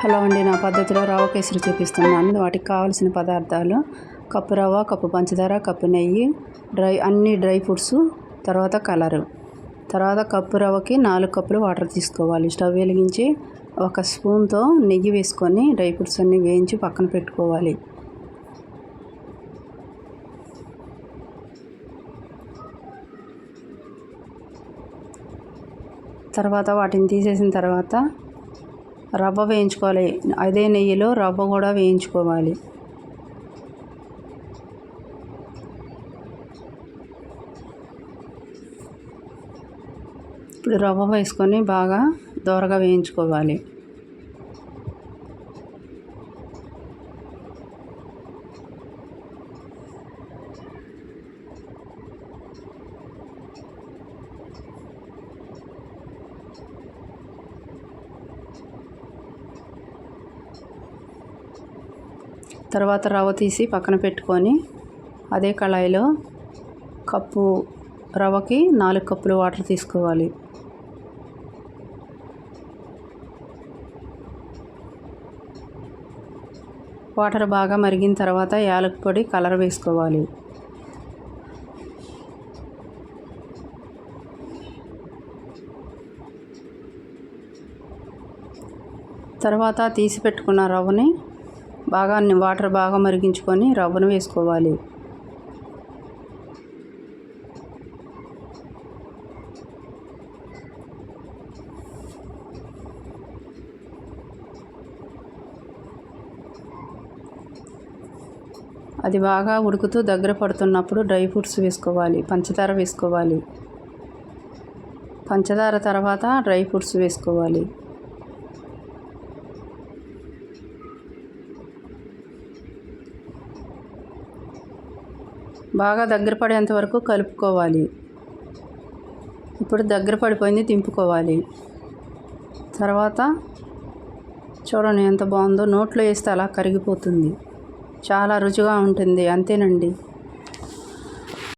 Hello అండి నా పద్ధతిలో రవ్వ కేసరి చూపిస్తున్నాను. వాటికి కావాల్సిన పదార్థాలు కప్పు రవ్వ కప్పు పంచదార కప్పు నెయ్యి డ్రై అన్ని డ్రై ఫ్రూట్స్ తర్వాత కలరు. తర్వాత కప్పు రవ్వకి నాలుగు కప్పులు వాటర్ తీసుకోవాలి. స్టవ్ వెలిగించి ఒక స్పూన్తో నెయ్యి వేసుకొని డ్రై ఫ్రూట్స్ అన్నీ వేయించి పక్కన పెట్టుకోవాలి. తర్వాత వాటిని తీసేసిన తర్వాత రవ్వ వేయించుకోవాలి. అదే నెయ్యిలో రవ్వ కూడా వేయించుకోవాలి. ఇప్పుడు రవ్వ వేసుకొని బాగా దోరగా వేయించుకోవాలి. తర్వాత రవ్వ తీసి పక్కన పెట్టుకొని అదే కళాయిలో కప్పు రవ్వకి నాలుగు కప్పులు వాటర్ తీసుకోవాలి. వాటర్ బాగా మరిగిన తర్వాత యాలక్ పొడి కలర్ వేసుకోవాలి. తర్వాత తీసి పెట్టుకున్న రవ్వని బాగా వాటర్ బాగా మరిగించుకొని రవ్వను వేసుకోవాలి. అది బాగా ఉడుకుతూ దగ్గర పడుతున్నప్పుడు డ్రై ఫ్రూట్స్ వేసుకోవాలి పంచదార వేసుకోవాలి. పంచదార తర్వాత డ్రై ఫ్రూట్స్ వేసుకోవాలి. బాగా దగ్గర పడేంత వరకు కలుపుకోవాలి. ఇప్పుడు దగ్గర పడిపోయింది దింపుకోవాలి తర్వాత చూడండి ఎంత బాగుందో నోట్లో వేస్తే అలా కరిగిపోతుంది. చాలా రుచిగా ఉంటుంది అంతేనండి.